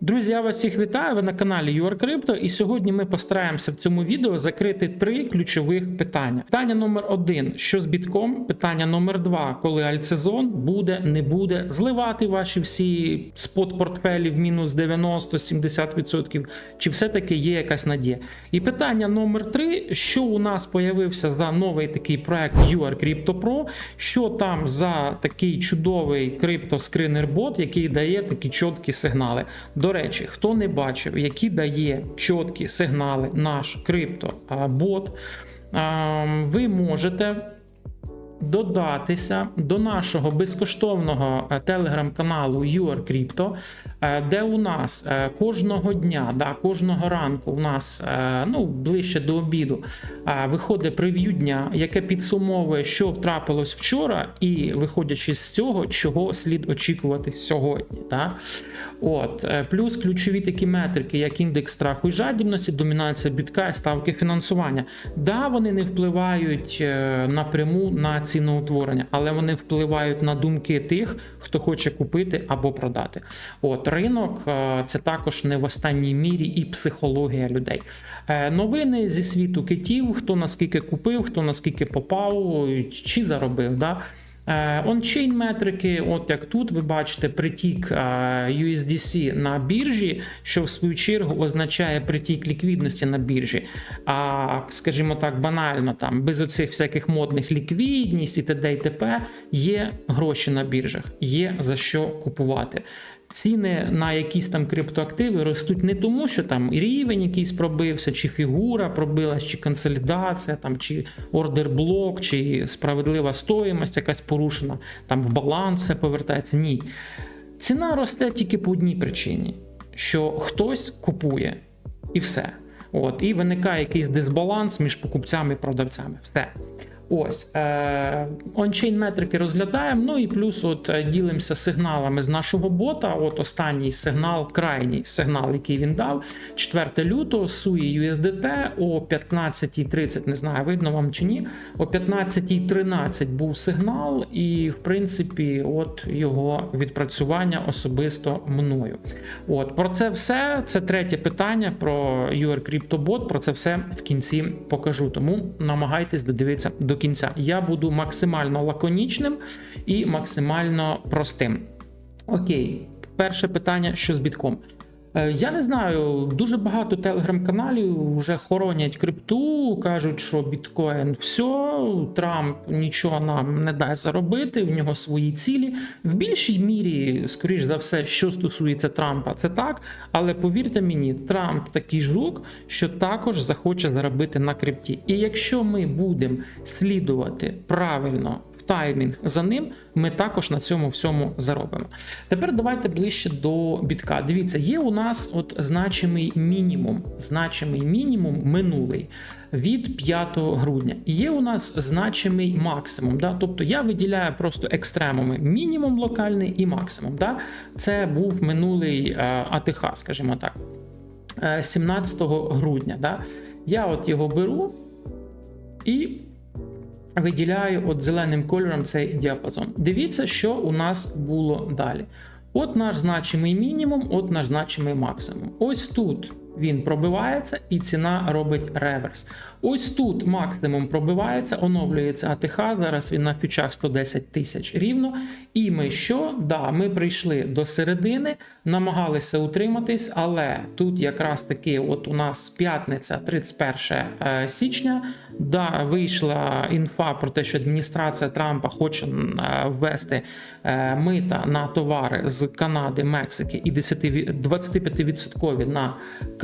Друзі, я вас всіх вітаю. Ви на каналі UrCrypto, і сьогодні ми постараємося в цьому відео закрити три ключових питання. Питання номер один: що з бітком? Питання номер два: коли альтсезон буде, не буде зливати ваші всі спот портфелі в мінус 90-70%, чи все-таки є якась надія? І питання номер три: що у нас появився за новий такий проект UrCrypto Pro, що там за такий чудовий криптоскринер бот, який дає такі чіткі сигнали. До речі, хто не бачив, які дає чіткі сигнали наш криптобот, ви можете додатися до нашого безкоштовного е, телеграм-каналу UrCrypto, е, де у нас е, кожного дня, да, кожного ранку у нас ну, ближче до обіду виходить прев'ю дня, яке підсумовує, що трапилось вчора, і виходячи з цього, чого слід очікувати сьогодні. Да? От, Плюс ключові такі метрики, як індекс страху і жадібності, домінація бітка і ставки фінансування. Да, вони не впливають напряму на ціноутворення, але вони впливають на думки тих, хто хоче купити або продати. От ринок е, це також не в останній мірі і психологія людей. Е, новини зі світу китів: хто наскільки купив, хто наскільки попав, чи заробив. Да? Ончейн метрики, от як тут ви бачите притік е, USDC на біржі, що в свою чергу означає притік ліквідності на біржі. А скажімо так, банально там без оцих всяких модних ліквідність і т.д. і т.п. є гроші на біржах, є за що купувати. Ціни на якісь там криптоактиви ростуть не тому, що там рівень якийсь пробився, чи фігура пробилась, чи консолідація, там, чи ордерблок, чи справедлива стоїмость якась порушена, там в баланс все повертається. Ні. Ціна росте тільки по одній причині: що хтось купує і все. От, І виникає якийсь дисбаланс між покупцями і продавцями. Все. Ось ончейн метрики розглядаємо. Ну і плюс от е, ділимося сигналами з нашого бота. От останній сигнал, крайній сигнал, який він дав, 4 лютого, SUI USDT о 15.30, не знаю, видно вам чи ні. О 15.13 був сигнал, і в принципі, от його відпрацювання особисто мною. От Про це все. Це третє питання про UR CryptoBot, Про це все в кінці покажу. Тому намагайтесь додивитися до кінця. Я буду максимально лаконічним і максимально простим. Окей, перше питання: що з бітком? Е, я не знаю, дуже багато телеграм-каналів вже хоронять крипту, кажуть, що біткоін все, Трамп нічого нам не дасть заробити, в нього свої цілі. В більшій мірі, скоріш за все, що стосується Трампа, це так. Але повірте мені, Трамп такий жук, що також захоче заробити на крипті. І якщо ми будемо слідувати правильно таймінг за ним, ми також на цьому всьому заробимо. Тепер давайте ближче до бітка. Дивіться, є у нас от значимий мінімум, значимий мінімум минулий від 5 грудня. І є у нас значимий максимум. Да? Тобто я виділяю просто екстремуми: мінімум локальний і максимум. Да? Це був минулий е, АТХ, скажімо так, 17 е, грудня. Да? Я от його беру і виділяю от зеленим кольором цей діапазон. Дивіться, що у нас було далі. От наш значимий мінімум, от наш значимий максимум. Ось тут він пробивається і ціна робить реверс. Ось тут максимум пробивається, оновлюється АТХ. Зараз він на фічах 110 тисяч рівно. І ми що? Да, ми прийшли до середини, намагалися утриматись, але тут якраз таки, от у нас п'ятниця, 31 е, січня. Да, вийшла інфа про те, що адміністрація Трампа хоче е, ввести е, мита на товари з Канади, Мексики і 25% на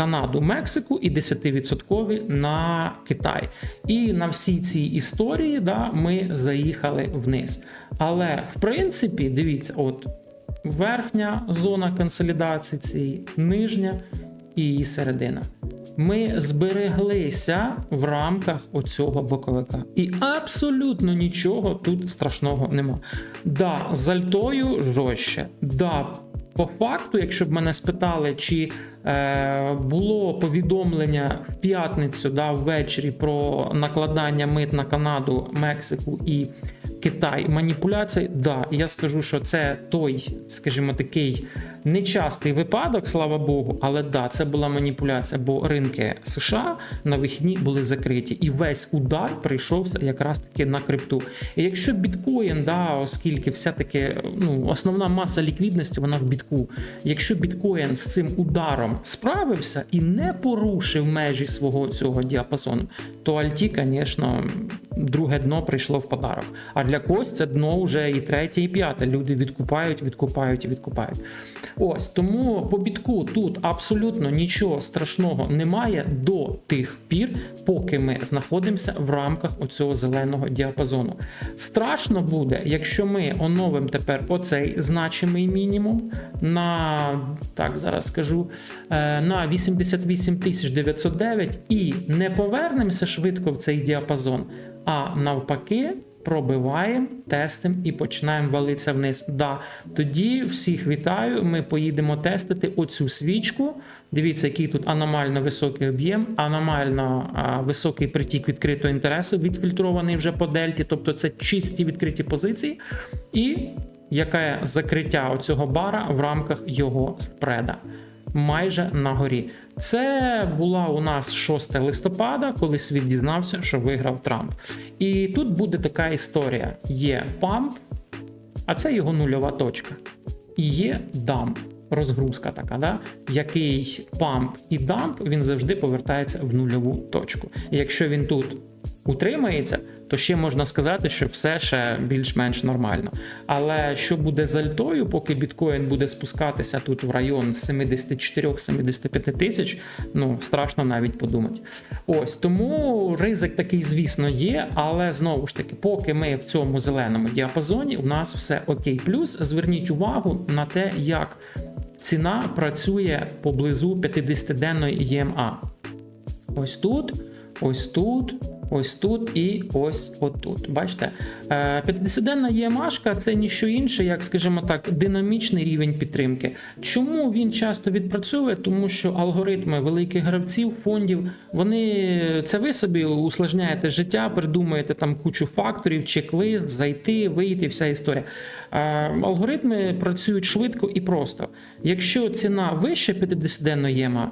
Канаду, Мексику і 10% на Китай. І на всі ці історії да, ми заїхали вниз. Але в принципі, дивіться, от верхня зона консолідації, цієї, нижня і її середина. Ми збереглися в рамках оцього боковика. І абсолютно нічого тут страшного нема. Да, з альтою жорстче. Да, по факту, якщо б мене спитали, чи було повідомлення в п'ятницю да, ввечері про накладання мит на Канаду, Мексику і Китай маніпуляцій, да, я скажу, що це той, скажімо, такий Нечастий випадок, слава Богу, але да, це була маніпуляція, бо ринки США на вихідні були закриті, і весь удар прийшовся якраз таки на крипту. І якщо біткоін, да, оскільки все-таки ну, основна маса ліквідності вона в бітку. Якщо біткоін з цим ударом справився і не порушив межі свого цього діапазону, то Альті, звісно, друге дно прийшло в подарок. А для когось це дно вже і третє, і п'яте. Люди відкупають, відкупають і відкупають. Ось тому по бітку тут абсолютно нічого страшного немає до тих пір, поки ми знаходимося в рамках оцього зеленого діапазону. Страшно буде, якщо ми оновимо тепер оцей значимий мінімум на так зараз скажу е, на 88 909 і не повернемося швидко в цей діапазон, а навпаки. Пробиваємо, тестимо і починаємо валитися вниз. Да, тоді всіх вітаю. Ми поїдемо тестити оцю свічку. Дивіться, який тут аномально високий об'єм, аномально а, високий притік відкритого інтересу, відфільтрований вже по дельті, тобто це чисті відкриті позиції, і яке закриття оцього бара в рамках його спреда. Майже на горі. Це була у нас 6 листопада, коли світ дізнався, що виграв Трамп. І тут буде така історія: є памп, а це його нульова точка. І є дамп, розгрузка така, да? який памп і дамп він завжди повертається в нульову точку. І якщо він тут утримається, то ще можна сказати, що все ще більш-менш нормально. Але що буде з альтою, поки біткоін буде спускатися тут в район 74-75 тисяч, ну страшно навіть подумати. Ось тому ризик такий, звісно, є, але знову ж таки, поки ми в цьому зеленому діапазоні, у нас все окей. Плюс зверніть увагу на те, як ціна працює поблизу 50-денної ЄМА. Ось тут, ось тут. Ось тут і ось отут. Бачите, 50-денна ЄМАшка це ніщо інше, як, скажімо так, динамічний рівень підтримки. Чому він часто відпрацьовує? Тому що алгоритми великих гравців, фондів, вони це ви собі усложняєте життя, придумуєте там кучу факторів, чек-лист, зайти, вийти, вся історія. Алгоритми працюють швидко і просто. Якщо ціна вище 50-денної ЄМА,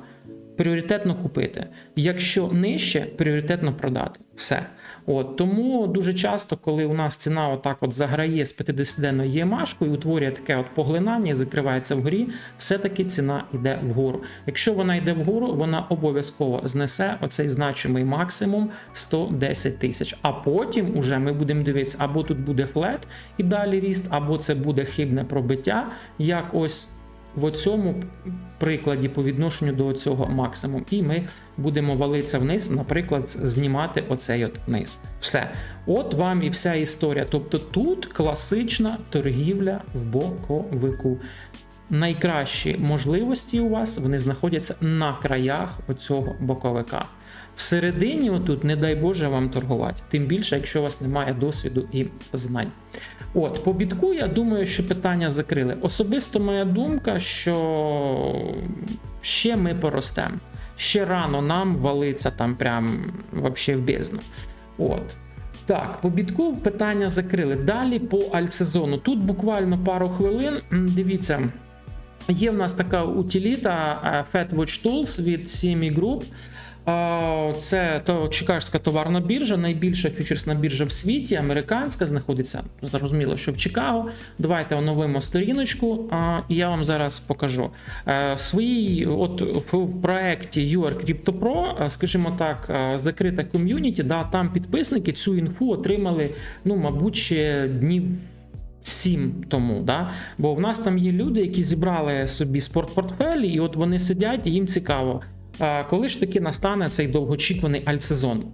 пріоритетно купити. Якщо нижче, пріоритетно продати. Все. От Тому дуже часто, коли у нас ціна отак от заграє з 50-денною ємашкою утворює таке от поглинання, закривається вгорі, все-таки ціна йде вгору. Якщо вона йде вгору, вона обов'язково знесе оцей значимий максимум 110 тисяч. А потім уже ми будемо дивитися, або тут буде флет і далі ріст, або це буде хибне пробиття, як ось в цьому прикладі по відношенню до цього максимум, І ми будемо валитися вниз, наприклад, знімати оцей от низ. Все. От вам і вся історія. Тобто тут класична торгівля в боковику. Найкращі можливості у вас вони знаходяться на краях оцього боковика. Всередині, отут, не дай Боже вам торгувати, тим більше, якщо у вас немає досвіду і знань. От, по бітку, я думаю, що питання закрили. Особисто моя думка, що ще ми поростемо. Ще рано нам валиться там прям вообще в бездну. От. Так, по бітку питання закрили. Далі по альтсезону. Тут буквально пару хвилин. Дивіться, є в нас така утиліта е, FatWatch Tools від CME Group. Це то Чикагська товарна біржа, найбільша фьючерсна біржа в світі, американська, знаходиться зрозуміло, що в Чикаго. Давайте оновимо сторіночку, і я вам зараз покажу. Е, Свої, от в проєкті UR Crypto Pro, скажімо так, е, закрита ком'юніті, да, там підписники цю інфу отримали, ну, мабуть, ще днів. Сім тому, да? бо в нас там є люди, які зібрали собі спортпортфелі, і от вони сидять, і їм цікаво. Коли ж таки настане цей довгоочікуваний альтсезон?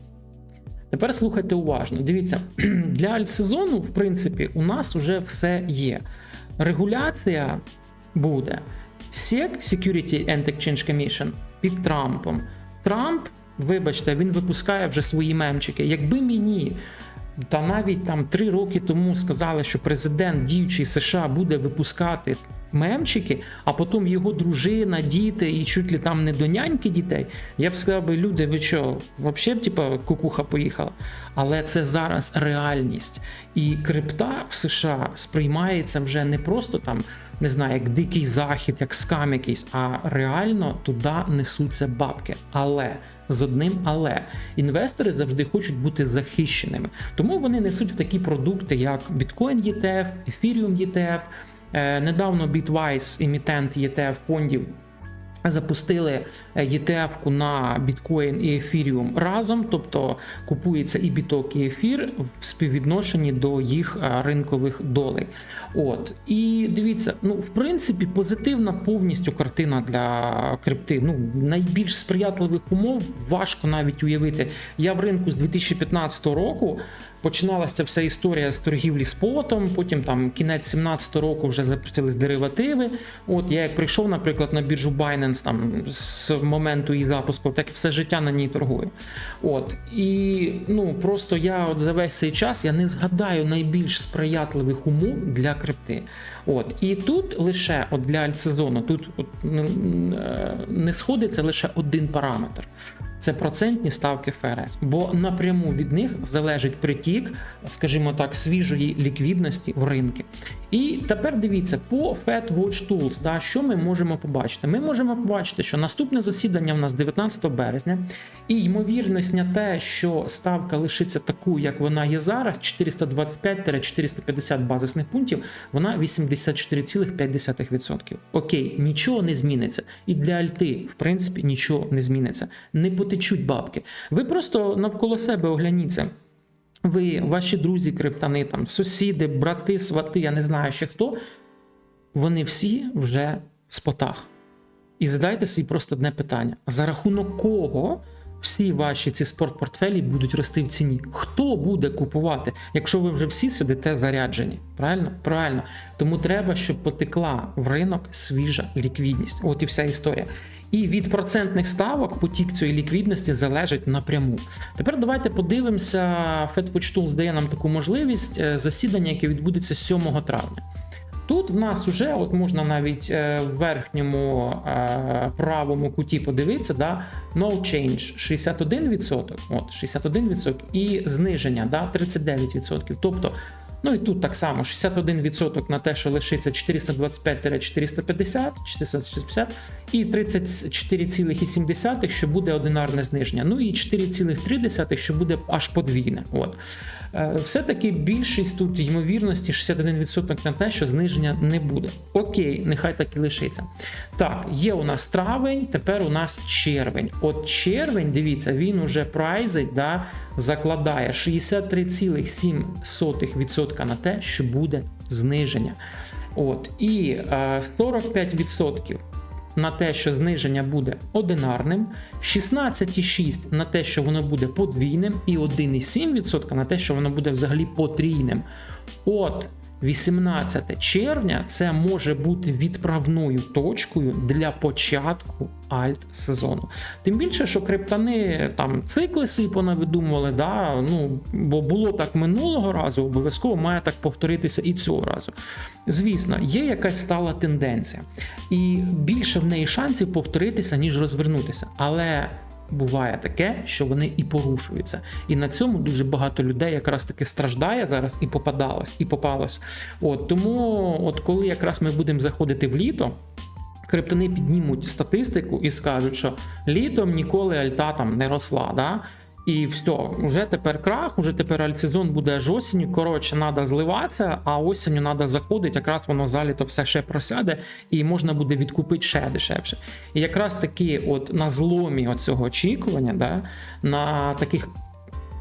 Тепер слухайте уважно. Дивіться, для альтсезону, в принципі, у нас вже все є. Регуляція буде. SEC, Security and Exchange Commission, під Трампом. Трамп, вибачте, він випускає вже свої мемчики. Якби мені. Та навіть там три роки тому сказали, що президент діючий США буде випускати мемчики, а потім його дружина, діти і чуть ли там не до няньки дітей. Я б сказав би, люди, ви що, взагалі, типа, кукуха поїхала. Але це зараз реальність. І крипта в США сприймається вже не просто там, не знаю, як дикий захід, як скам якийсь, а реально туди несуться бабки. Але з одним але інвестори завжди хочуть бути захищеними, тому вони несуть такі продукти, як Bitcoin ETF, Ethereum ETF. Е, Недавно Bitwise, емітент ETF фондів. Запустили е, ETF-ку на біткоін і ефіріум разом, тобто купується і біток, і ефір в співвідношенні до їх е, ринкових долей. От і дивіться, ну в принципі, позитивна повністю картина для крипти. Ну найбільш сприятливих умов важко навіть уявити. Я в ринку з 2015 року. Починалася вся історія з торгівлі спотом, потім там кінець 17-го року вже запустились деривативи. От я як прийшов, наприклад, на біржу Binance там з моменту її запуску, так все життя на ній торгую. От і ну просто я от за весь цей час я не згадаю найбільш сприятливих умов для крипти. От і тут лише от для альтсезону тут от, не сходиться лише один параметр. Це процентні ставки ФРС, бо напряму від них залежить притік, скажімо так, свіжої ліквідності в ринки. І тепер дивіться по Fed Watch Tools, да, що ми можемо побачити? Ми можемо побачити, що наступне засідання в нас 19 березня, і ймовірність на те, що ставка лишиться такою, як вона є зараз, 425-450 базисних пунктів, вона 84,5%. Окей, нічого не зміниться. І для Альти, в принципі, нічого не зміниться. Не потечуть бабки. Ви просто навколо себе огляніться. Ви, ваші друзі, криптани, там, сусіди, брати, свати, я не знаю ще хто, вони всі вже в спотах. І задайте собі просто одне питання: за рахунок кого всі ваші ці спортпортфелі будуть рости в ціні? Хто буде купувати, якщо ви вже всі сидите заряджені? Правильно? Правильно. Тому треба, щоб потекла в ринок свіжа ліквідність. От і вся історія. І від процентних ставок потік цієї ліквідності залежить напряму. Тепер давайте подивимося. FedWatch Tools дає нам таку можливість е, засідання, яке відбудеться 7 травня. Тут в нас вже от можна навіть е, в верхньому е, правому куті подивитися, да, no change 61%, от 61% і зниження да, 39%. Тобто Ну і тут так само 61% на те, що лишиться 425-450, 450 і 34,7, що буде одинарне зниження. Ну і 4,3, що буде аж подвійне. От. Е, все-таки більшість тут ймовірності 61% на те, що зниження не буде. Окей, нехай так і лишиться. Так, є у нас травень, тепер у нас червень. От червень, дивіться, він уже прайзить, да, закладає 63,7% на те, що буде зниження. От, І е, 45% на те, що зниження буде одинарним, 16,6% на те, що воно буде подвійним, і 1,7% на те, що воно буде взагалі потрійним. От 18 червня це може бути відправною точкою для початку альт-сезону. Тим більше, що криптани там цикли свої понавидумували, да, ну, бо було так минулого разу, обов'язково має так повторитися і цього разу. Звісно, є якась стала тенденція, і більше в неї шансів повторитися, ніж розвернутися. Але буває таке, що вони і порушуються. І на цьому дуже багато людей якраз таки страждає зараз і попадалось, і попалось. От тому, от коли якраз ми будемо заходити в літо. Криптони піднімуть статистику і скажуть, що літом ніколи альта там не росла. Да? І все, вже тепер крах, уже тепер альцезон буде аж осінь. Коротше, треба зливатися, а осінню треба заходити, якраз воно заліто все ще просяде, і можна буде відкупити ще дешевше. І якраз таки, от на зломі цього очікування, да, на таких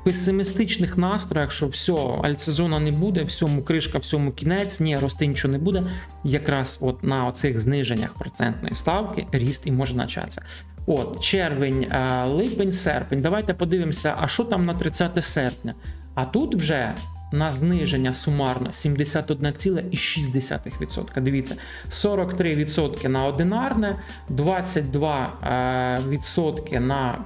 песимістичних настроях, що все, альтсезону не буде, всьому кришка, всьому кінець, ні, рости нічого не буде. Якраз от на оцих зниженнях процентної ставки ріст і може початися. От, червень, е, липень, серпень. Давайте подивимося, а що там на 30 серпня. А тут вже на зниження сумарно 71,6%. Дивіться, 43% на одинарне, 22% на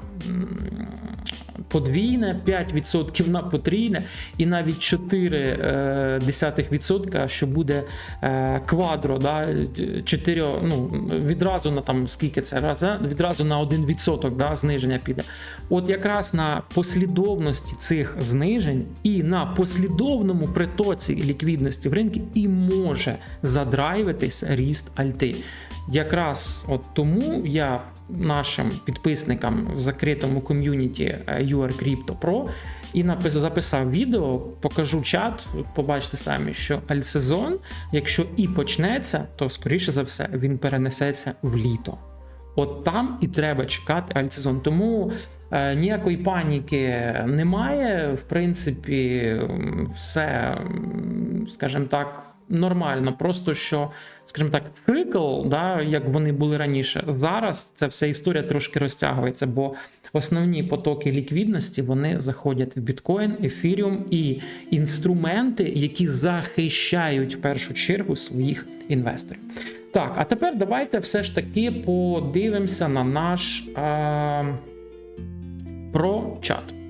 подвійне, 5% на потрійне, і навіть 0,4%, що буде е, квадро, да, 4, ну, відразу на там скільки це раз, відразу на 1% да, зниження піде. От якраз на послідовності цих знижень і на послідовному притоці ліквідності в ринку і може задрайвитись ріст альти. Якраз от тому я нашим підписникам в закритому ком'юніті UR Crypto Pro і записав відео, покажу чат, побачите самі, що альсезон, якщо і почнеться, то скоріше за все він перенесеться в літо. От там і треба чекати альтсезон. Тому е, ніякої паніки немає. В принципі, все, скажімо так, нормально. Просто що, скажімо так, цикл, да, як вони були раніше, зараз ця вся історія трошки розтягується, бо основні потоки ліквідності вони заходять в біткоін, ефіріум і інструменти, які захищають в першу чергу своїх інвесторів. Так, а тепер давайте все ж таки подивимося на наш е, про чат.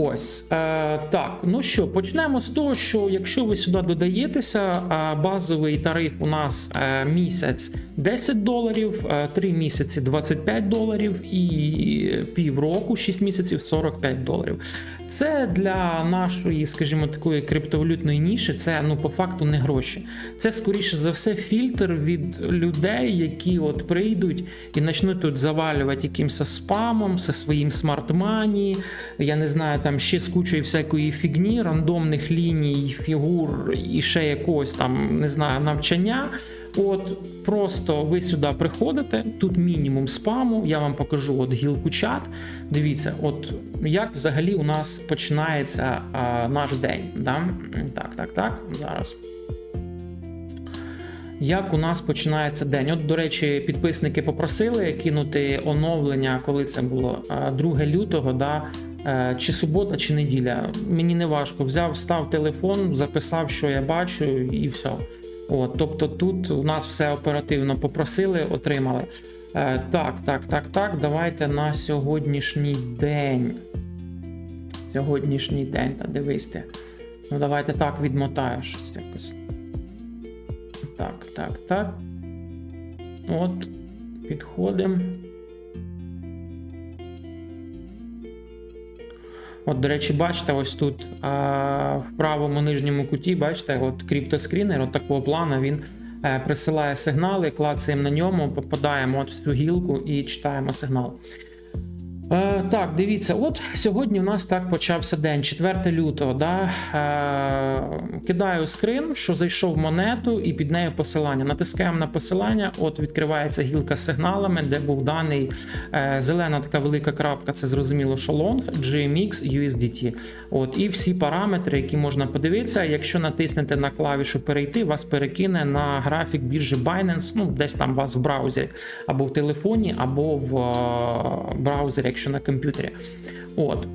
Ось е, так. Ну що, почнемо з того, що якщо ви сюди додаєтеся, е, базовий тариф у нас е, місяць 10 доларів, е, 3 місяці 25 доларів і півроку, 6 місяців 45 доларів. Це для нашої, скажімо, такої криптовалютної ніші, це ну по факту не гроші. Це скоріше за все фільтр від людей, які от прийдуть і почнуть тут завалювати якимось спамом, зі своїм смарт-мані, я не знаю, там ще з кучою всякої фігні, рандомних ліній, фігур і ще якогось там, не знаю, навчання. От просто ви сюди приходите, тут мінімум спаму. Я вам покажу от гілку чат. Дивіться, от як взагалі у нас починається а, наш день. Да? Так, так, так. Зараз. Як у нас починається день? От, до речі, підписники попросили кинути оновлення, коли це було 2 лютого, да? Е, чи субота, чи неділя. Мені не важко. Взяв, став телефон, записав, що я бачу, і все. От, тобто тут у нас все оперативно попросили, отримали. Е, так, так, так, так. Давайте на сьогоднішній день. Сьогоднішній день, та дивись. Ну, давайте так відмотаю щось якось. Так, так, так. От, підходимо. От, до речі, бачите, ось тут а, в правому нижньому куті, бачите, от криптоскрінер от такого плану він е, присилає сигнали, клацаємо на ньому, попадаємо от в цю гілку і читаємо сигнал. Е, так, дивіться, от сьогодні у нас так почався день, 4 лютого. Да? Е, кидаю скрин, що зайшов монету, і під нею посилання. Натискаємо на посилання, от відкривається гілка з сигналами, де був даний е, зелена така велика крапка, це зрозуміло, що long, GMX, USDT. От, і всі параметри, які можна подивитися. Якщо натиснете на клавішу перейти, вас перекине на графік біржі Binance, ну десь там у вас в браузері, або в телефоні, або в е, браузері, якщо на комп'ютері. От.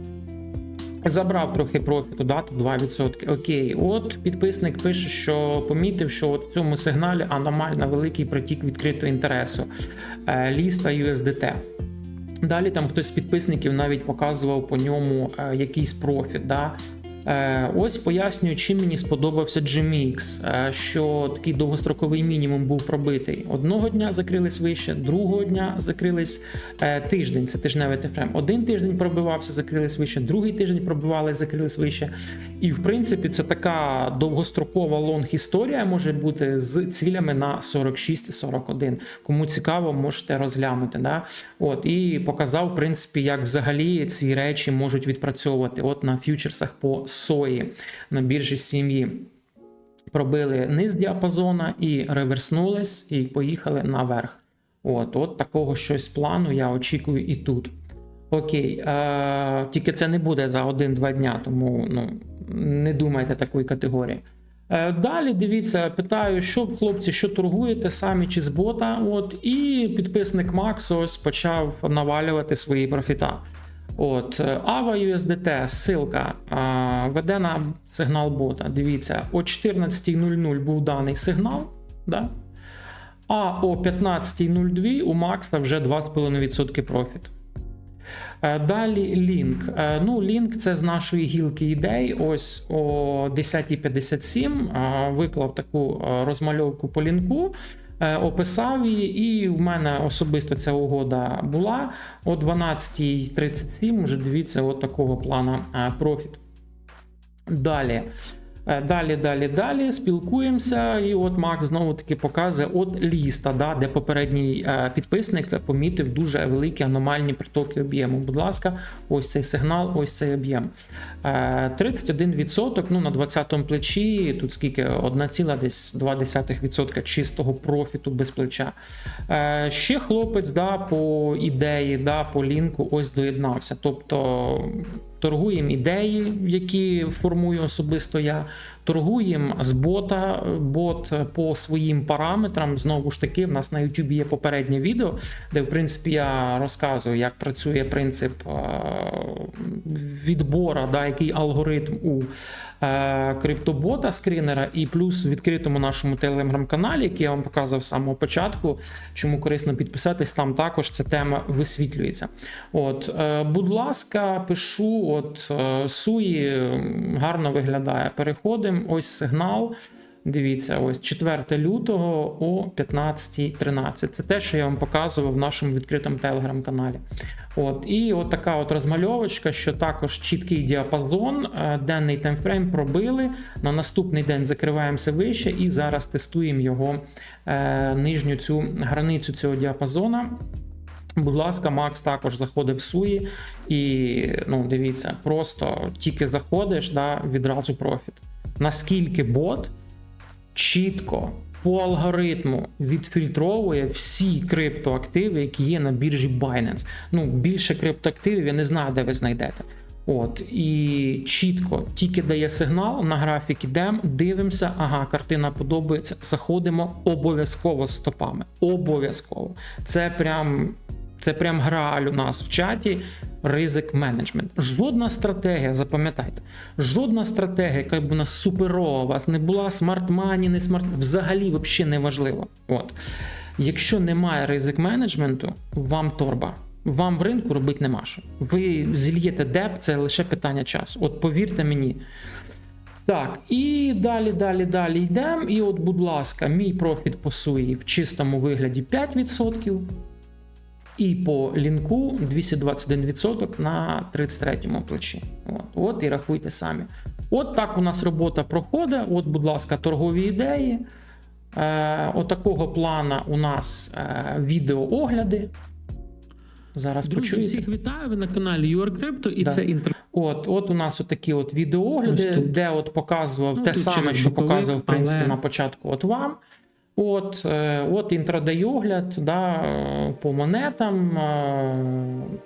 Забрав трохи профіту, да, тут 2%. Окей, от підписник пише, що помітив, що от в цьому сигналі аномально великий притік відкритого інтересу. Е, Ліста USDT. Далі там хтось з підписників навіть показував по ньому е, якийсь профіт. Да? Е, ось пояснюю, чим мені сподобався GMX, е, що такий довгостроковий мінімум був пробитий. Одного дня закрились вище, другого дня закрились е, тиждень. Це тижневий тефрем. Один тиждень пробивався, закрились вище, другий тиждень пробивали, закрились вище. І в принципі, це така довгострокова лонг історія може бути з цілями на 46-41. Кому цікаво, можете розглянути. Да? От і показав, в принципі, як взагалі ці речі можуть відпрацьовувати. От на фьючерсах по сої на біржі сім'ї. Пробили низ діапазона і реверснулись, і поїхали наверх. От, от такого щось плану я очікую і тут. Окей, е, тільки це не буде за 1-2 дня, тому ну, не думайте такої категорії. Е, Далі дивіться, питаю, що хлопці, що торгуєте самі чи з бота. От, і підписник Макс ось почав навалювати свої профіта. От, е, AVA USDT, ссылка, е, веде на сигнал бота. Дивіться, о 14.00 був даний сигнал. Да? А о 15.02 у Макса вже 2,5% профіт. Е, Далі лінк. Е, Ну, лінк це з нашої гілки ідей. Ось о 10.57 е, виклав таку е, розмальовку по лінку. Е, Описав її, і в мене особисто ця угода була о 12.37. Вже дивіться, от такого плана е, профіт. Далі. Е, Далі, далі, далі спілкуємося, і от Макс знову таки показує от ліста, да, де попередній е, підписник помітив дуже великі аномальні притоки об'єму. Будь ласка, ось цей сигнал, ось цей об'єм. Е, 31% ну, на 20-му плечі, тут скільки 1,2% чистого профіту без плеча. Е, Ще хлопець да, по ідеї, да, по лінку ось доєднався. Тобто торгуємо ідеї, які формую особисто я. Торгуємо з бота, бот по своїм параметрам. Знову ж таки, в нас на YouTube є попереднє відео, де в принципі я розказую, як працює принцип е, відбора, да, який алгоритм у е, криптобота скринера, і плюс в відкритому нашому телеграм-каналі, який я вам показував з самого початку. Чому корисно підписатись, там також ця тема висвітлюється. От, е, будь ласка, пишу, от суї гарно виглядає. Переходимо. Ось сигнал. Дивіться, ось 4 лютого о 15.13. Це те, що я вам показував в нашому відкритому телеграм-каналі. От, і от така от розмальовочка, що також чіткий діапазон, е, денний таймфрейм пробили. На наступний день закриваємося вище і зараз тестуємо його е, нижню цю границю цього діапазона. Будь ласка, Макс також заходив в суї, і ну, дивіться, просто тільки заходиш, да, відразу профіт. Наскільки бот чітко по алгоритму відфільтровує всі криптоактиви, які є на біржі Binance. Ну, більше криптоактивів я не знаю, де ви знайдете. От і чітко тільки дає сигнал на графік ідемо, дивимося, ага, картина подобається. Заходимо обов'язково з стопами. Обов'язково. Це прям це прям грааль у нас в чаті. Ризик менеджмент. Жодна стратегія, запам'ятайте, жодна стратегія, яка б нас суперова, у вас не була смарт-мані, не смарт, взагалі взагалі не важливо. От. Якщо немає ризик менеджменту, вам торба. Вам в ринку робити нема що. Ви зільєте деп, це лише питання часу. От повірте мені. Так, і далі, далі, далі йдемо. І от, будь ласка, мій профіт по суї в чистому вигляді 5%. І по лінку 221% на 33-му плечі. От, от і рахуйте самі. От так у нас робота проходить. От, будь ласка, торгові ідеї. Е, Отакого плана у нас е, відеоогляди. Зараз Друзі, почуєте. всіх вітаю. Ви на каналі UrCrypto і Да. це інтер. От, от у нас отакі от відеоогляди, де от показував Ну, те саме, що боковик, показував, в принципі, але- на початку от вам. От, е, от інтрадей огляд да, по монетам, е,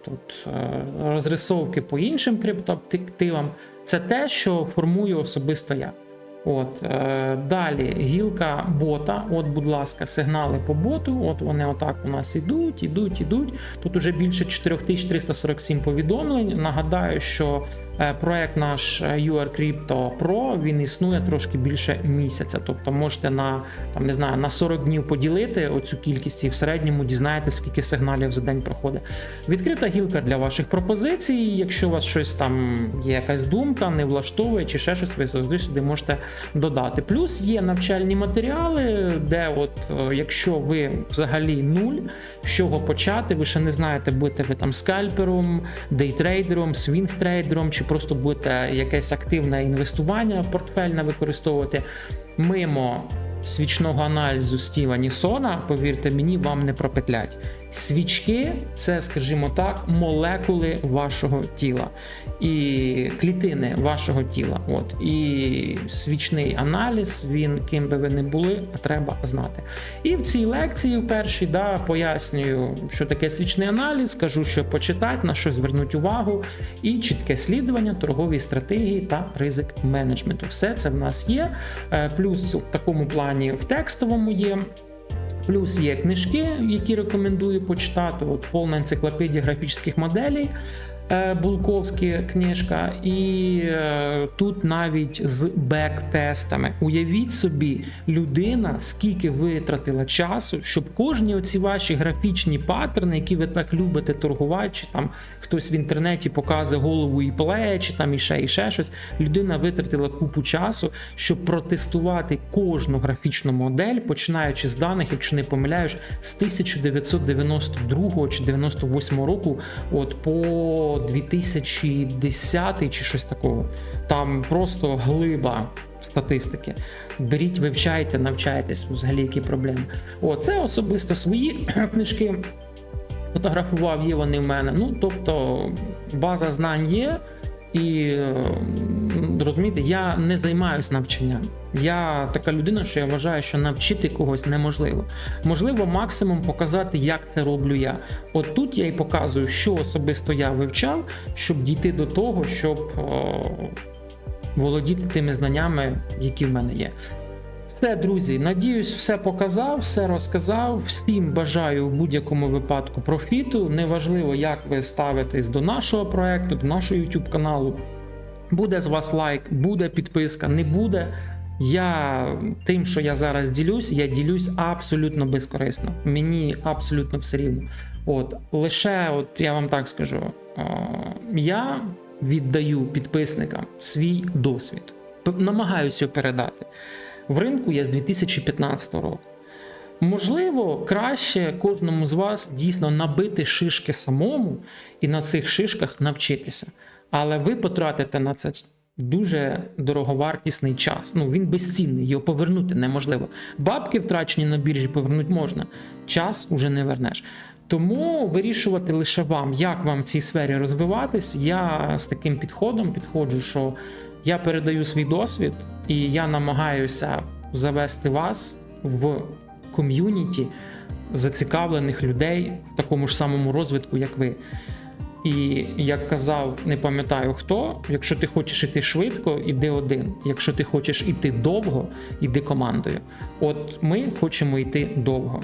тут е, розрисовки по іншим криптоактивам. Це те, що формую особисто я. От, далі гілка бота. От, будь ласка, сигнали по боту. От вони отак у нас ідуть, ідуть, ідуть. Тут уже більше 4347 повідомлень. Нагадаю, що проект наш е, UR Crypto Pro він існує трошки більше місяця. Тобто можете на там не знаю на 40 днів поділити оцю кількість і в середньому дізнаєтесь, скільки сигналів за день проходить. Відкрита гілка для ваших пропозицій. Якщо у вас щось там є якась думка, не влаштовує чи ще щось, ви завжди сюди можете додати. Плюс є навчальні матеріали, де, от е, якщо ви взагалі нуль, з чого почати, ви ще не знаєте, будете ви там скальпером, дейтрейдером, свінгтрейдером, чи просто будете якесь активне інвестування портфельне використовувати. Мимо свічного аналізу Стіва Нісона, повірте мені, вам не пропетлять. Свічки це, скажімо так, молекули вашого тіла і клітини вашого тіла. От і свічний аналіз, він ким би ви не були, треба знати. І в цій лекції, в першій, да, пояснюю, що таке свічний аналіз, кажу, що почитати, на що звернути увагу, і чітке слідування, торговій стратегії та ризик менеджменту. Все це в нас є. Е, Плюс в такому плані в текстовому є. Плюс є книжки, які рекомендую почитати. От повна енциклопедія графічних моделей. Е, Булковські книжка, і е, тут навіть з бек-тестами. Уявіть собі, людина скільки витратила часу, щоб кожні оці ваші графічні паттерни, які ви так любите торгувати, чи там хтось в інтернеті показує голову і плечі, там і ще, і ще щось. Людина витратила купу часу, щоб протестувати кожну графічну модель, починаючи з даних, якщо не помиляюсь, з 1992 чи 98 року, от по 2010 чи щось такого. Там просто глиба статистики. Беріть, вивчайте, навчайтесь, взагалі які проблеми. О, це особисто свої книжки фотографував, є вони в мене. Ну, тобто, база знань є. І е, розумієте, я не займаюся навчанням. Я така людина, що я вважаю, що навчити когось неможливо. Можливо, максимум показати, як це роблю я. От тут я і показую, що особисто я вивчав, щоб дійти до того, щоб о, володіти тими знаннями, які в мене є. Все, друзі, надіюсь, все показав, все розказав. Всім бажаю в будь-якому випадку профіту. Неважливо, як ви ставитесь до нашого проекту, до нашого YouTube каналу. Буде з вас лайк, буде підписка, не буде. Я тим, що я зараз ділюсь, я ділюсь абсолютно безкорисно. Мені абсолютно все рівно. От лише, от я вам так скажу, я віддаю підписникам свій досвід, намагаюся передати. В ринку я з 2015 року. Можливо, краще кожному з вас дійсно набити шишки самому і на цих шишках навчитися. Але ви потратите на це дуже дороговартісний час. Ну він безцінний, його повернути неможливо. Бабки втрачені на біржі повернути можна, час уже не вернеш. Тому вирішувати лише вам, як вам в цій сфері розвиватись. Я з таким підходом підходжу, що я передаю свій досвід, і я намагаюся завести вас в ком'юніті зацікавлених людей в такому ж самому розвитку, як ви. І як казав, не пам'ятаю хто, якщо ти хочеш іти швидко, іди один. Якщо ти хочеш іти довго, іди командою. От ми хочемо йти довго.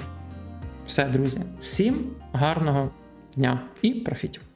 Все, друзі, всім гарного дня і профітів!